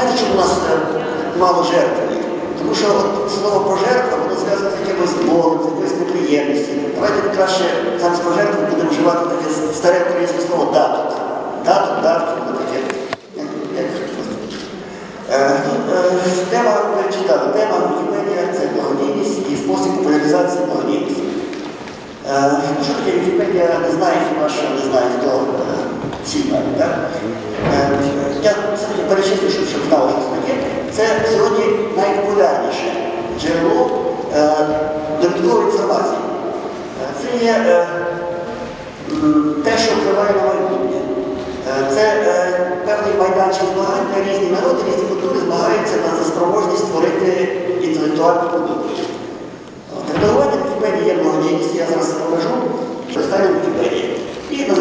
Знаєте, чому у нас е, мало жертв? Тому що от слово пожертва воно зв'язане з якимось болем, з якоюсь неприємністю. Давайте краще замість пожертви будемо вживати таке старе українське слово даток. Даток, воно таке. Е, е, Тема, ви читали, тема Вікіпедія це благодійність і спосіб популяризації благодійності. Що таке Вікіпедія, не знає, хіба що не знає, хто знають, так? Е, Я перечислю, щоб, знали, що це таке. Це сьогодні найпопулярніше джерело е, довідкової інформації. Е, Це є те, що впливає на майбутнє. Це певний майданчик змагань, різні народи, різні культури змагаються на спроможність створити інтелектуальний продукт. От, Редагування Вікіпедії є благодійність, я зараз покажу представлю Вікіпедії. І на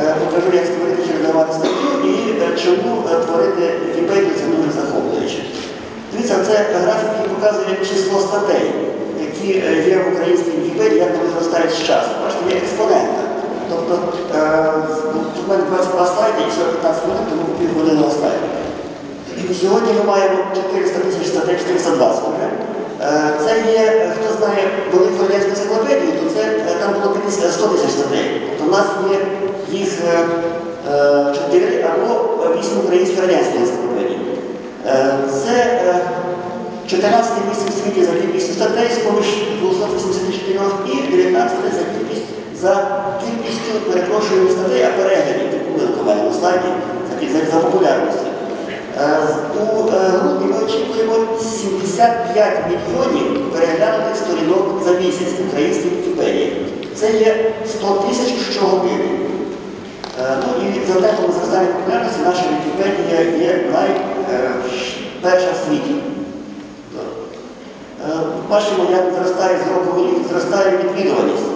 е, покажу, як створити чи редагувати статтю і е, чому е, творити Вікіпедію це дуже захоплююче. Дивіться, це графік, який показує число статей, які є в українській Вікіпедії, як вони зростають з часом. Бачите, є експонента. Тобто тут в мене 22 слайди і всього 15 хвилин, тому півгодини останні. Сьогодні ми маємо 400 тисяч статей, 420 вже. Е, Це є, хто знає велику радянську енциклопедію, то це там було 100 тисяч статей. Тобто в нас є їх 4 або 8 українських радянських енциклопедій. Е, Це е, 14 місце в світі за кількістю статей з поміж 284 і 19 за кількість за кількістю, перепрошую, статей, а переглядів, таку вилку має на слайді, за, популярністю. Е, У е, грудні ми очікуємо 75 мільйонів переглянутих сторінок за місяць в українській Вікіпедії. Це є 100 тисяч щогодини. Е, Ну і темпом зростання популярності наша Вікіпедія є найперша в світі. Е, Бачимо, як зростає з року рік, зростає відвідуваність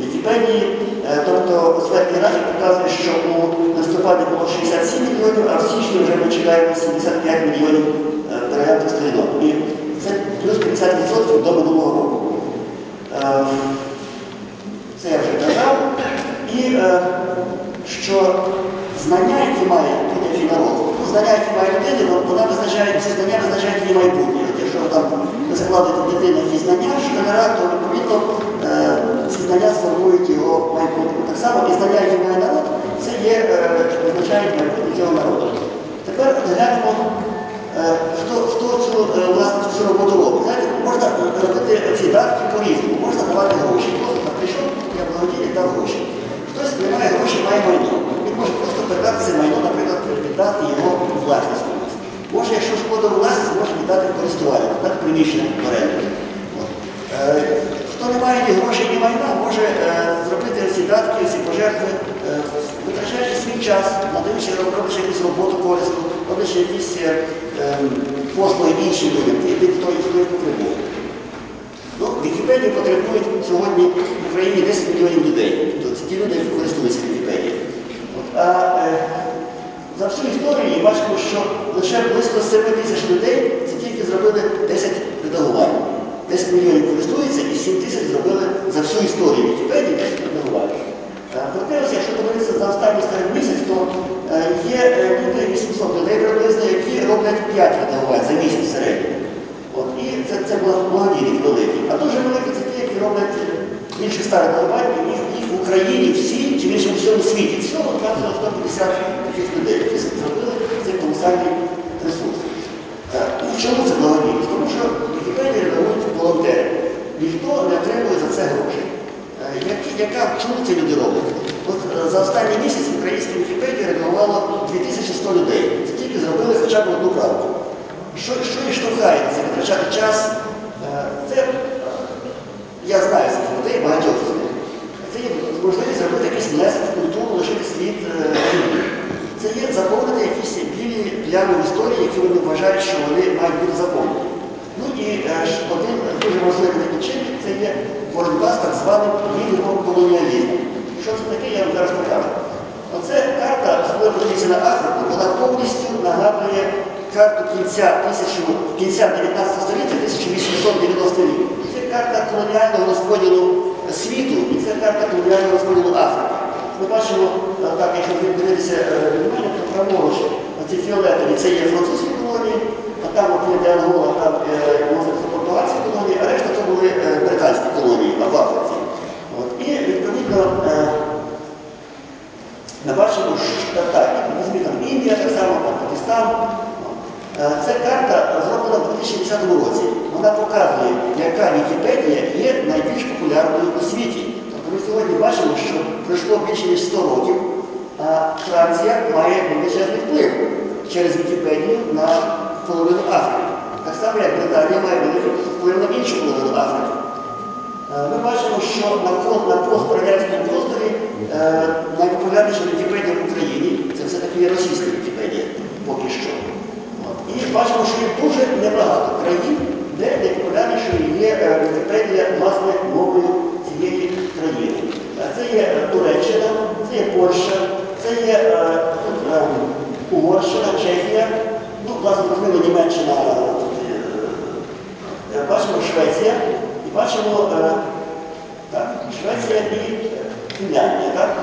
Вікіпедії. Е, Тобто освітній графік показує, що у листопаді було 67 мільйонів, а в січні вже ми чекаємо 75 мільйонів переглянутих сторінок. І це плюс 50% до минулого року. Це я вже казав. І що знання, які має будь-який народ, ну, знання, які має людина, вона визначає, ці знання визначають її майбутнє. От Якщо там ви закладете дитину якісь знання, школяра, то відповідно е, ці знання сформують його майбутнє. Так само і знання, які має народ, це є, е, визначають майбутнє цього народу. Тепер глянемо, е, хто, хто цю, власне, цю роботу робить. Знаєте, можна робити ці датки по-різному, можна давати гроші. Просто так прийшов, я благодійник дав гроші. Хтось не має грошей, має майно. Він може просто передати це майно, наприклад, віддати його у власність. комусь. Може, якщо шкода у власність, може віддати в користування, віддати приміщення в оренду. От. Е, Хто не має ні грошей, ні майна, може е, зробити ці датки, ці пожертви, е, витрачаючи свій час, надаючи, роблячи якусь роботу корисну, роблячи якісь е, е, іншим людям, тим, хто їх хто їх потребує. Ну, Вікіпедію потребують сьогодні в Україні 10 мільйонів людей. Тобто ті люди, які користуються Вікіпедією. А е, за всю історію бачимо, що лише близько 7 тисяч людей це тільки зробили 10 редагувань. 10 мільйонів користуються і 7 тисяч зробили за всю історію Вікіпедії 10 редагувань. Проте, якщо подивитися за останній скажімо, місяць, то е, є е, люди 800 людей приблизно, які роблять 5 редагувань за місяць в середньому. От, і це, це благодійник великий. А дуже великі це ті, які роблять редагувань, і в Україні всі, чи більше в всьому світі. Всього там 150 таких людей, які зробили цей колосальний ресурс. Е, ну, Чому це благодійність? Тому що Вікіпедії редагують волонтери. Ніхто не отримує за це гроші. Е, яка, чому ці люди роблять? От е, за останній місяць в українській Вікіпедії редагувало 2100 людей. Це тільки зробили хоча б одну правку. Що, що їх штовхає це витрачати час? Е, Це, я знаю цих людей, багатьох якийсь внесок в культуру, лишити слід. е, Це є заповнити якісь білі плями історії, які вони вважають, що вони мають бути заповнені. Ну і е, один дуже важливий такий чинник це є боротьба з так званим лівим колоніалізмом. Що це таке, я вам зараз покажу. Оце карта, особливо подивіться на Африку, вона повністю нагадує карту кінця, тисячу, кінця 19 століття, 1890 рік. Це карта колоніального розподілу світу і це карта колоніального розподілу Африки. Ми бачимо, е, так, якщо ви дивитися е, від мене, то праворуч, оці фіолетові це є французькі колонії, а там де Ангола, там е, може, португальські колонії, а решта це були е, британські колонії в Африці. І відповідно е, ми бачимо, що так, Індія, так само Пакистан. Е, Ця карта зроблена в 2010 році. Вона показує, яка Вікіпедія є найбільш популярною у світі. Тобто ми сьогодні бачимо, що пройшло більше ніж 100 років, а Франція має величезний вплив через Вікіпедію на половину Африки. Так само, як Британія має великий вплив на іншу половину Африки. Е, Ми бачимо, що на, по- на пострадянському просторі е, найпопулярніша Вікіпедія в Україні це все-таки є російська Вікіпедія поки що. І бачимо, що є дуже небагато країн, е, Вікіпедія власне мовою цієї країни. Це є е, Туреччина, це є Польща, це є е, е, Угорщина, Чехія, ну, власне, можливо, Німеччина. Бачимо Швеція і бачимо Швеція і Фінляндія. Так?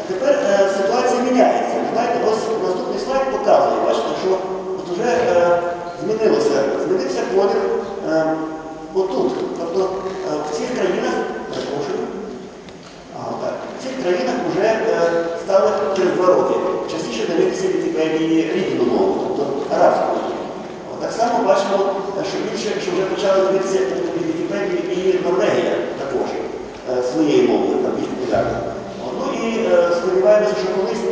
А тепер е, ситуація міняється. Ви Знаєте, ось наступний слайд показує, бачите, що от вже е, змінилося, змінився колір е, отут. Тобто е, в цих країнах, перепрошую, Ага, так. В цих країнах вже е, стали через два роки частіше дивитися Вікіпедії рідну мову, тобто арабську мову. От Так само бачимо, е, що більше, що вже почали дивитися Вікіпедію і Норвегія також е, своєю мовою, там популярна. Ну і е, сподіваємося, що колись,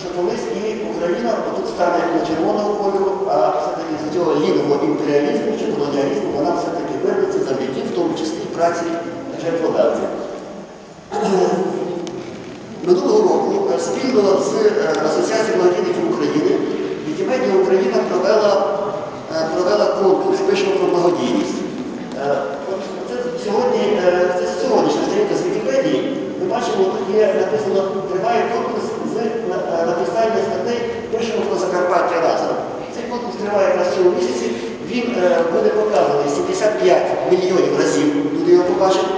що колись і Україна тут стане не червоного кольору, а все-таки з цього лівого імперіалізму чи колоніалізму вона все-таки вернеться завдяки, в тому числі праці жертводавців. Минулого року е, спільно з е, Асоціацією благодійників України Вікімедія Україна провела, е, провела конкурс «Пишемо про благодійність. Е, от Це сьогодні, е, це сьогоднішня сторінка з Вікіпедії. Ми бачимо, тут є написано, триває конкурс з на- е, написання статей «Пишемо про Закарпаття разом». Цей конкурс триває якраз цього місяці. Він е, буде показаний 75 мільйонів разів, люди його побачать.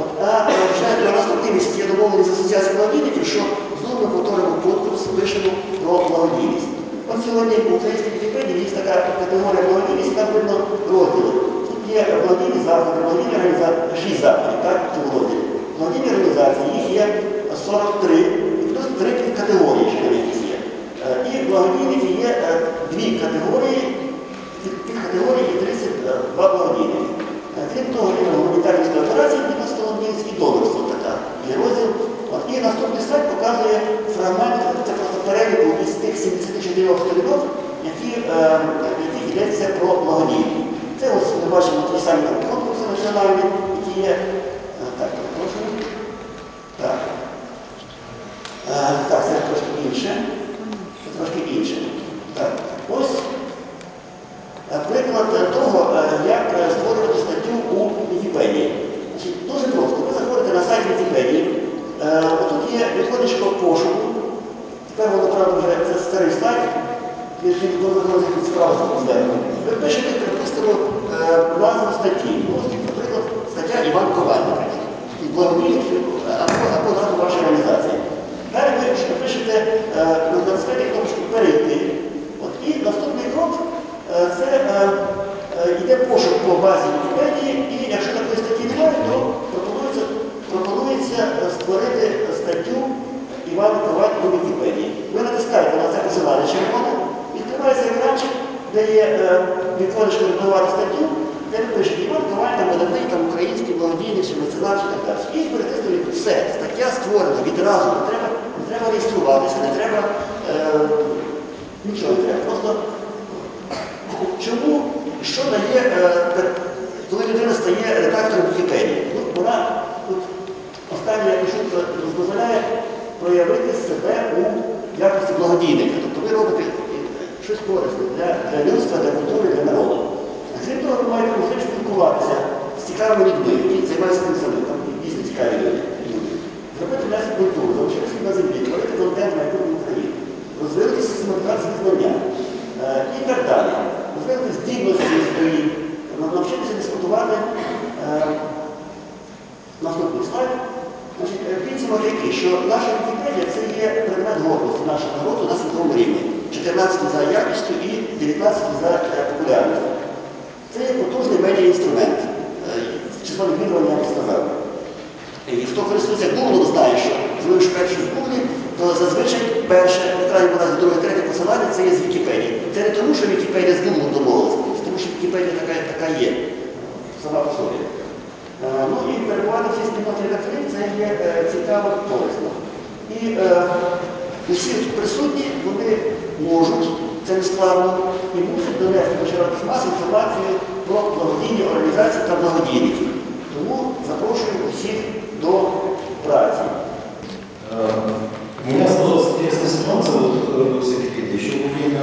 От, а е, вже на наступний домовленість з асоціацією благодійників, що знову повторимо конкурс, пишемо про благодійність. От сьогодні в українській Вікіпедії є така категорія благодійність, там видно розділи. Тут є благодійні заходи, благодійні організації, шість заходів, так, в цьому розділі. Благодійні організації, їх є 43, і плюс три категорії ще є. Е, І благодійники є е, дві категорії, під під категорії є 32 благодійники. Е, Крім того, є гуманітарні операції, відносно благодійність і донорство така є розділ. От, І наступний слайд показує фрагмент, це просто переліку із тих 74 сторінок, які, е, яких йдеться про благодійність. Це ось ми бачимо ті самі конкурси національні, які є. Е, Так, прошу. Так. Е, Так, це трошки інше. Це трошки інше. Так. Ось е, приклад того, е, як е, створювати статтю у Вікіпедії. Значить, Дуже просто. Ви заходите на сайт Вікіпедії. Е, Тут є виходишко пошуку. Тепер воно, правда, вже це старий сайт, який від справи зверху. Ви пишете, припустимо, е, назву статті. Ось, наприклад, стаття Іван Ковальник. І благодійник або, або назву вашої організації. Далі ви ще пишете е, натискаєте кнопочку перейти. От, і наступний крок е, це е, е, йде пошук по базі Вікіпедії, і якщо такої статті немає, то пропонується, пропонується е, створити статтю Іван Коваль у Вікіпедії. Ви натискаєте на це посилання червоне, відкривається екранчик, де є е, віконечко статтю, де ви пишете Іван Коваль, там український благодійний, чи меценат, чи так далі. І перетиснути все. Стаття створена відразу, не треба, не треба реєструватися, не треба е, нічого, не треба. Просто чому, що дає, е, коли людина стає редактором Вікіпедії? Ну, вона тут останнє я пишу, дозволяє проявити себе у якості благодійника. Тобто ви робите е, щось корисне для, для людства, для культури, для народу. А крім того, ви маєте можливість спілкуватися з цікавими людьми, які займаються тим самим, там дійсно цікаві люди. Зробити себе культуру, залишитися на землі, творити контент на майбутнє України, розвинути систематизацію знання е, і так далі. Розвинути здібності свої, навчитися дискутувати. Е, Наступний слайд. Значить, е, підсумок який, що наша Вікіпедія це є предмет гордості нашого народу на світовому рівні. 14 за якістю і 19 за е, популярністю. Це є потужний медіа-інструмент. Е, Число відвідування я. І хто користується Google, знає, що ви шукаєте в Google, то зазвичай перше, крайній разі друге, третє посилання це є з Вікіпедії. Це не тому, що Вікіпедія з Google домовилася, тому що Вікіпедія така, така є сама по собі. Е, Ну і перебувати в цій спільноті редакторів це є цікаво корисно. І усі присутні, вони можуть, це не складно, і мусять донести до широких мас інформацію про благодійні організації та благодійників. Тому запрошую усіх до праці. Э, У меня сложилась интересная ситуация вот, э, с Википедией. Еще во время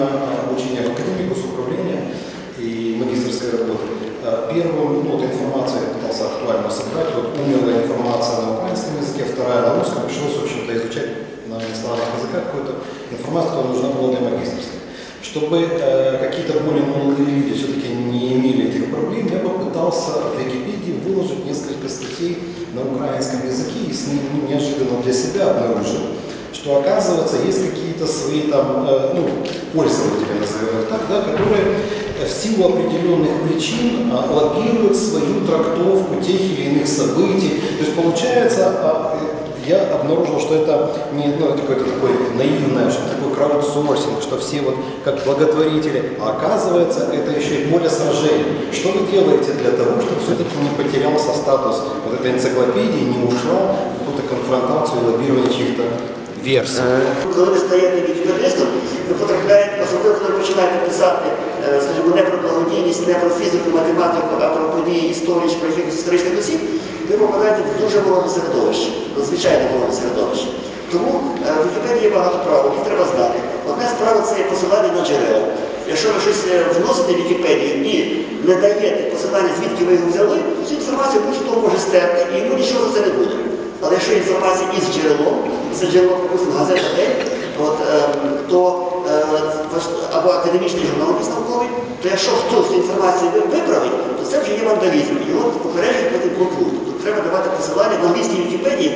обучения в Академии госуправления и магистрской работы э, первую ну, вот, информацию я пытался актуально собрать. Вот умерла информация на украинском языке, вторая на русском. Пришлось, информацию, которая нужна была для магистрской. Чтобы э, какие-то более молодые люди все-таки не имели этих проблем, я попытался в Википедии выложить несколько статей на украинском языке и с ним неожиданно для себя обнаружил, что оказывается есть какие-то свои там, э, ну, пользователи, назовем их так, да, которые в силу определенных причин а, лоббируют свою трактовку тех или иных событий. То есть получается, а, я обнаружил, что это не ну, это какое-то такое наивное, что такое краудсорсинг, что все вот как благотворители, а оказывается это еще и поле сражений. Что вы делаете для того, чтобы все-таки не потерялся статус вот этой энциклопедии, не ушла в какую-то конфронтацию и лоббирование чьих-то версий? Коли ви стаєте вікіпедистом, ви потрапляєте, особливо коли починаєте писати, е, скажімо, не про благодійність, не про фізику, математику, а про події історії чи про якихось історичних осіб, ви попадаєте в дуже вороже середовище, надзвичайно вороже середовище. Тому е, в Вікіпедії є багато правил, їх треба знати. Одне з правил це є посилання на джерела. Якщо ви щось е, вносите в Вікіпедію і не даєте посилання, звідки ви його взяли, то цю інформацію будь-хто може стерти, і йому нічого за це не буде. Але якщо інформація із джерелом, це джерело, припустимо, газета День, от, ем, то е, або академічний журнал науковий, то якщо хтось цю інформацію ви- виправить, то це вже є вандалізм. Його попереджують, потім блокують. Тобто посилання в англійській Вікіпедії.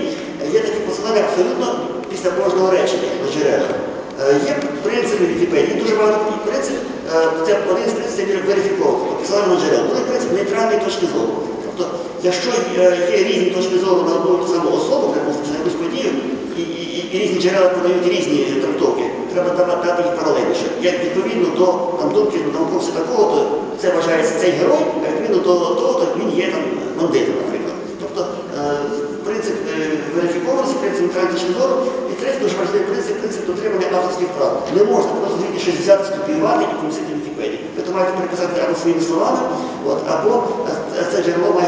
Є такі посилання абсолютно після кожного речення до джерела. Е, Є принципи Вікіпедії, дуже багато таких принципів. Е, Це один з принципів верифіковки, тобто посилання на джерела. Другий принцип нейтральної точки зору. Тобто, якщо е, є різні точки зору на одну саму особу, на якусь подію, і, і, і, різні джерела подають різні трактовки, треба дати їх паралельно. Що Як відповідно до там, думки науковця такого, то це вважається цей герой, а відповідно до того, то він є там бандитом, наприклад. Тобто е, принцип е, принцип зору, і третій дуже важливий принцип, принцип дотримання авторських прав. Не можна просто звідти щось взяти, скопіювати і помістити в Вікіпедії. Ви то маєте переписати або своїми словами, от, або е, це джерело